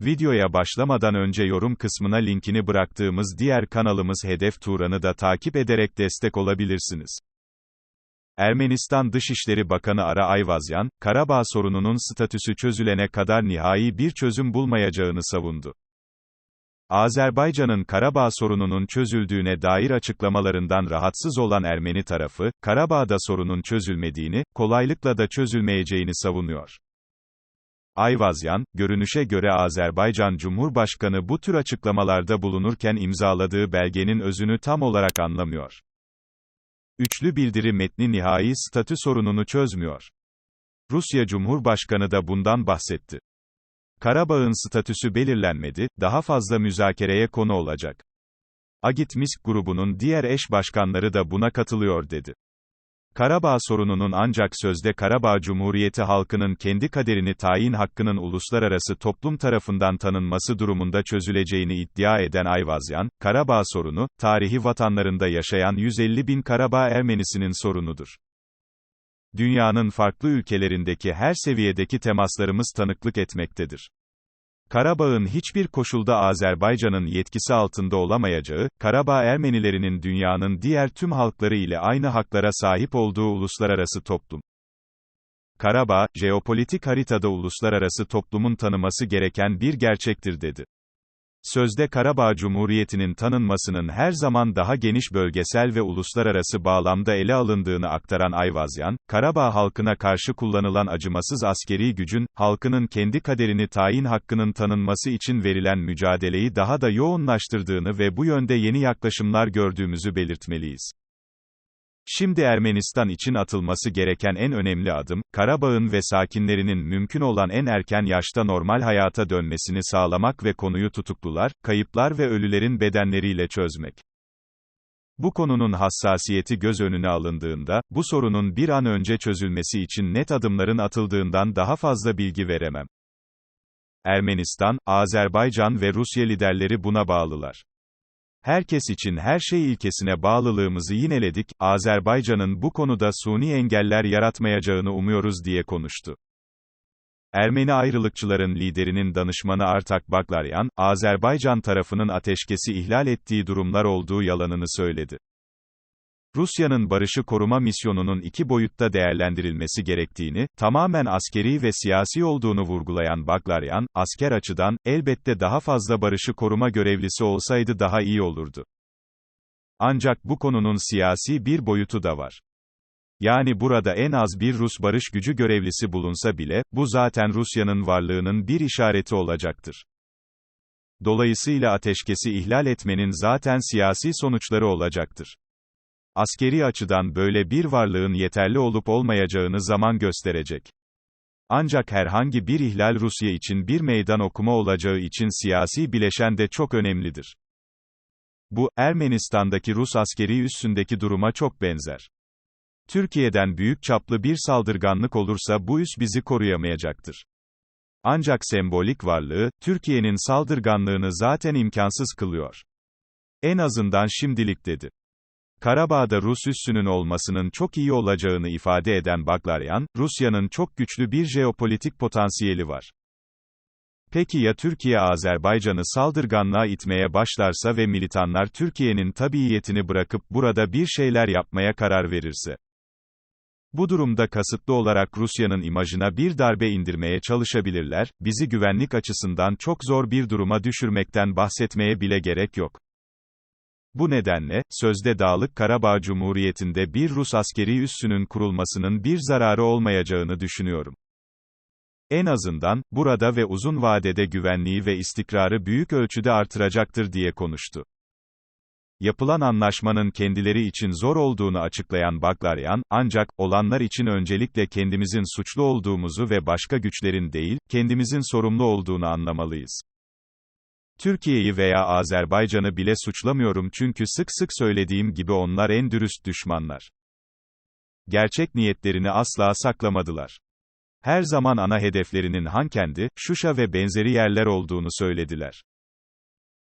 Videoya başlamadan önce yorum kısmına linkini bıraktığımız diğer kanalımız Hedef Turan'ı da takip ederek destek olabilirsiniz. Ermenistan Dışişleri Bakanı Ara Ayvazyan, Karabağ sorununun statüsü çözülene kadar nihai bir çözüm bulmayacağını savundu. Azerbaycan'ın Karabağ sorununun çözüldüğüne dair açıklamalarından rahatsız olan Ermeni tarafı, Karabağ'da sorunun çözülmediğini, kolaylıkla da çözülmeyeceğini savunuyor. Ayvazyan, görünüşe göre Azerbaycan Cumhurbaşkanı bu tür açıklamalarda bulunurken imzaladığı belgenin özünü tam olarak anlamıyor. Üçlü bildiri metni nihai statü sorununu çözmüyor. Rusya Cumhurbaşkanı da bundan bahsetti. Karabağ'ın statüsü belirlenmedi, daha fazla müzakereye konu olacak. Agit Misk grubunun diğer eş başkanları da buna katılıyor dedi. Karabağ sorununun ancak sözde Karabağ Cumhuriyeti halkının kendi kaderini tayin hakkının uluslararası toplum tarafından tanınması durumunda çözüleceğini iddia eden Ayvazyan, Karabağ sorunu, tarihi vatanlarında yaşayan 150 bin Karabağ Ermenisinin sorunudur. Dünyanın farklı ülkelerindeki her seviyedeki temaslarımız tanıklık etmektedir. Karabağ'ın hiçbir koşulda Azerbaycan'ın yetkisi altında olamayacağı, Karabağ Ermenilerinin dünyanın diğer tüm halkları ile aynı haklara sahip olduğu uluslararası toplum. Karabağ, jeopolitik haritada uluslararası toplumun tanıması gereken bir gerçektir dedi. Sözde Karabağ Cumhuriyeti'nin tanınmasının her zaman daha geniş bölgesel ve uluslararası bağlamda ele alındığını aktaran Ayvazyan, Karabağ halkına karşı kullanılan acımasız askeri gücün, halkının kendi kaderini tayin hakkının tanınması için verilen mücadeleyi daha da yoğunlaştırdığını ve bu yönde yeni yaklaşımlar gördüğümüzü belirtmeliyiz. Şimdi Ermenistan için atılması gereken en önemli adım, Karabağ'ın ve sakinlerinin mümkün olan en erken yaşta normal hayata dönmesini sağlamak ve konuyu tutuklular, kayıplar ve ölülerin bedenleriyle çözmek. Bu konunun hassasiyeti göz önüne alındığında, bu sorunun bir an önce çözülmesi için net adımların atıldığından daha fazla bilgi veremem. Ermenistan, Azerbaycan ve Rusya liderleri buna bağlılar. Herkes için her şey ilkesine bağlılığımızı yineledik, Azerbaycan'ın bu konuda suni engeller yaratmayacağını umuyoruz diye konuştu. Ermeni ayrılıkçıların liderinin danışmanı Artak Baklaryan, Azerbaycan tarafının ateşkesi ihlal ettiği durumlar olduğu yalanını söyledi. Rusya'nın barışı koruma misyonunun iki boyutta değerlendirilmesi gerektiğini, tamamen askeri ve siyasi olduğunu vurgulayan Baklaryan, asker açıdan, elbette daha fazla barışı koruma görevlisi olsaydı daha iyi olurdu. Ancak bu konunun siyasi bir boyutu da var. Yani burada en az bir Rus barış gücü görevlisi bulunsa bile, bu zaten Rusya'nın varlığının bir işareti olacaktır. Dolayısıyla ateşkesi ihlal etmenin zaten siyasi sonuçları olacaktır. Askeri açıdan böyle bir varlığın yeterli olup olmayacağını zaman gösterecek. Ancak herhangi bir ihlal Rusya için bir meydan okuma olacağı için siyasi bileşen de çok önemlidir. Bu, Ermenistan'daki Rus askeri üssündeki duruma çok benzer. Türkiye'den büyük çaplı bir saldırganlık olursa bu üs bizi koruyamayacaktır. Ancak sembolik varlığı, Türkiye'nin saldırganlığını zaten imkansız kılıyor. En azından şimdilik dedi. Karabağ'da Rus üssünün olmasının çok iyi olacağını ifade eden Baklaryan, Rusya'nın çok güçlü bir jeopolitik potansiyeli var. Peki ya Türkiye Azerbaycan'ı saldırganlığa itmeye başlarsa ve militanlar Türkiye'nin tabiyetini bırakıp burada bir şeyler yapmaya karar verirse? Bu durumda kasıtlı olarak Rusya'nın imajına bir darbe indirmeye çalışabilirler, bizi güvenlik açısından çok zor bir duruma düşürmekten bahsetmeye bile gerek yok. Bu nedenle, sözde Dağlık Karabağ Cumhuriyeti'nde bir Rus askeri üssünün kurulmasının bir zararı olmayacağını düşünüyorum. En azından, burada ve uzun vadede güvenliği ve istikrarı büyük ölçüde artıracaktır diye konuştu. Yapılan anlaşmanın kendileri için zor olduğunu açıklayan Baklaryan, ancak, olanlar için öncelikle kendimizin suçlu olduğumuzu ve başka güçlerin değil, kendimizin sorumlu olduğunu anlamalıyız. Türkiye'yi veya Azerbaycan'ı bile suçlamıyorum çünkü sık sık söylediğim gibi onlar en dürüst düşmanlar. Gerçek niyetlerini asla saklamadılar. Her zaman ana hedeflerinin Hankendi, Şuşa ve benzeri yerler olduğunu söylediler.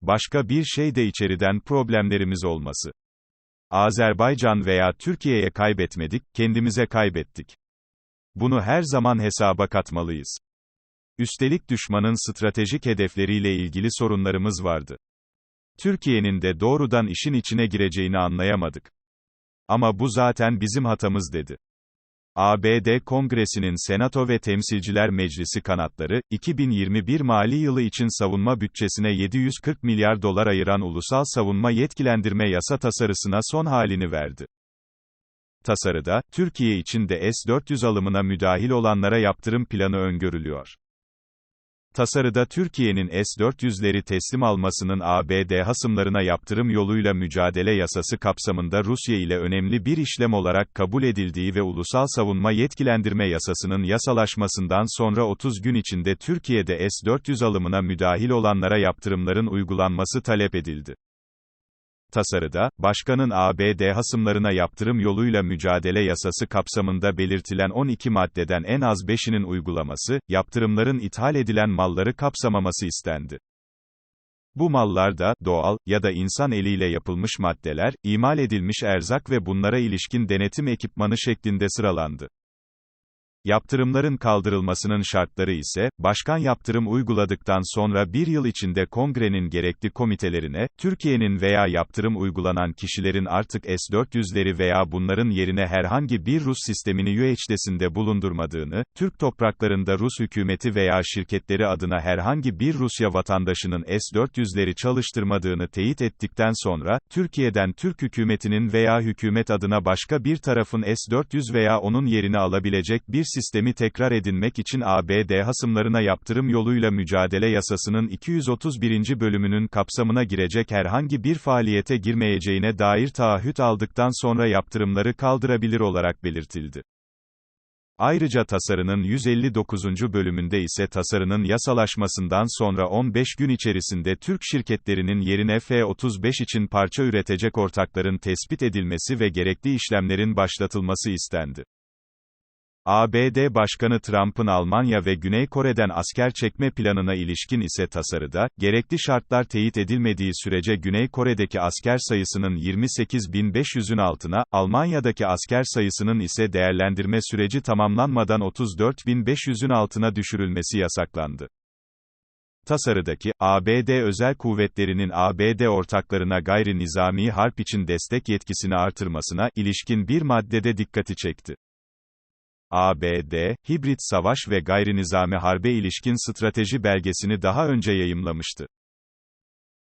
Başka bir şey de içeriden problemlerimiz olması. Azerbaycan veya Türkiye'ye kaybetmedik, kendimize kaybettik. Bunu her zaman hesaba katmalıyız. Üstelik düşmanın stratejik hedefleriyle ilgili sorunlarımız vardı. Türkiye'nin de doğrudan işin içine gireceğini anlayamadık. Ama bu zaten bizim hatamız dedi. ABD Kongresi'nin Senato ve Temsilciler Meclisi kanatları, 2021 mali yılı için savunma bütçesine 740 milyar dolar ayıran Ulusal Savunma Yetkilendirme Yasa tasarısına son halini verdi. Tasarıda, Türkiye için de S-400 alımına müdahil olanlara yaptırım planı öngörülüyor. Tasarıda Türkiye'nin S-400'leri teslim almasının ABD hasımlarına yaptırım yoluyla mücadele yasası kapsamında Rusya ile önemli bir işlem olarak kabul edildiği ve Ulusal Savunma Yetkilendirme Yasasının yasalaşmasından sonra 30 gün içinde Türkiye'de S-400 alımına müdahil olanlara yaptırımların uygulanması talep edildi. Tasarıda, Başkanın ABD hasımlarına yaptırım yoluyla mücadele yasası kapsamında belirtilen 12 maddeden en az 5'inin uygulaması, yaptırımların ithal edilen malları kapsamaması istendi. Bu mallar da, doğal, ya da insan eliyle yapılmış maddeler, imal edilmiş erzak ve bunlara ilişkin denetim ekipmanı şeklinde sıralandı. Yaptırımların kaldırılmasının şartları ise, başkan yaptırım uyguladıktan sonra bir yıl içinde kongrenin gerekli komitelerine, Türkiye'nin veya yaptırım uygulanan kişilerin artık S-400'leri veya bunların yerine herhangi bir Rus sistemini UHD'sinde bulundurmadığını, Türk topraklarında Rus hükümeti veya şirketleri adına herhangi bir Rusya vatandaşının S-400'leri çalıştırmadığını teyit ettikten sonra, Türkiye'den Türk hükümetinin veya hükümet adına başka bir tarafın S-400 veya onun yerini alabilecek bir sistemi tekrar edinmek için ABD hasımlarına yaptırım yoluyla mücadele yasasının 231. bölümünün kapsamına girecek herhangi bir faaliyete girmeyeceğine dair taahhüt aldıktan sonra yaptırımları kaldırabilir olarak belirtildi. Ayrıca tasarının 159. bölümünde ise tasarının yasalaşmasından sonra 15 gün içerisinde Türk şirketlerinin yerine F-35 için parça üretecek ortakların tespit edilmesi ve gerekli işlemlerin başlatılması istendi. ABD Başkanı Trump'ın Almanya ve Güney Kore'den asker çekme planına ilişkin ise tasarıda, gerekli şartlar teyit edilmediği sürece Güney Kore'deki asker sayısının 28.500'ün altına, Almanya'daki asker sayısının ise değerlendirme süreci tamamlanmadan 34.500'ün altına düşürülmesi yasaklandı. Tasarıdaki, ABD özel kuvvetlerinin ABD ortaklarına gayri nizami harp için destek yetkisini artırmasına ilişkin bir maddede dikkati çekti. ABD, hibrit savaş ve gayrinizami harbe ilişkin strateji belgesini daha önce yayımlamıştı.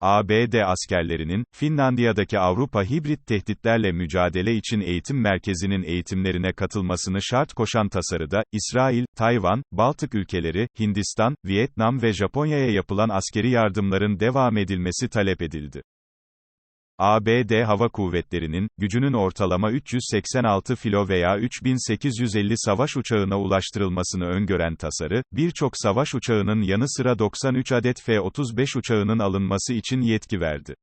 ABD askerlerinin, Finlandiya'daki Avrupa hibrit tehditlerle mücadele için eğitim merkezinin eğitimlerine katılmasını şart koşan tasarıda, İsrail, Tayvan, Baltık ülkeleri, Hindistan, Vietnam ve Japonya'ya yapılan askeri yardımların devam edilmesi talep edildi. ABD Hava Kuvvetleri'nin, gücünün ortalama 386 filo veya 3850 savaş uçağına ulaştırılmasını öngören tasarı, birçok savaş uçağının yanı sıra 93 adet F-35 uçağının alınması için yetki verdi.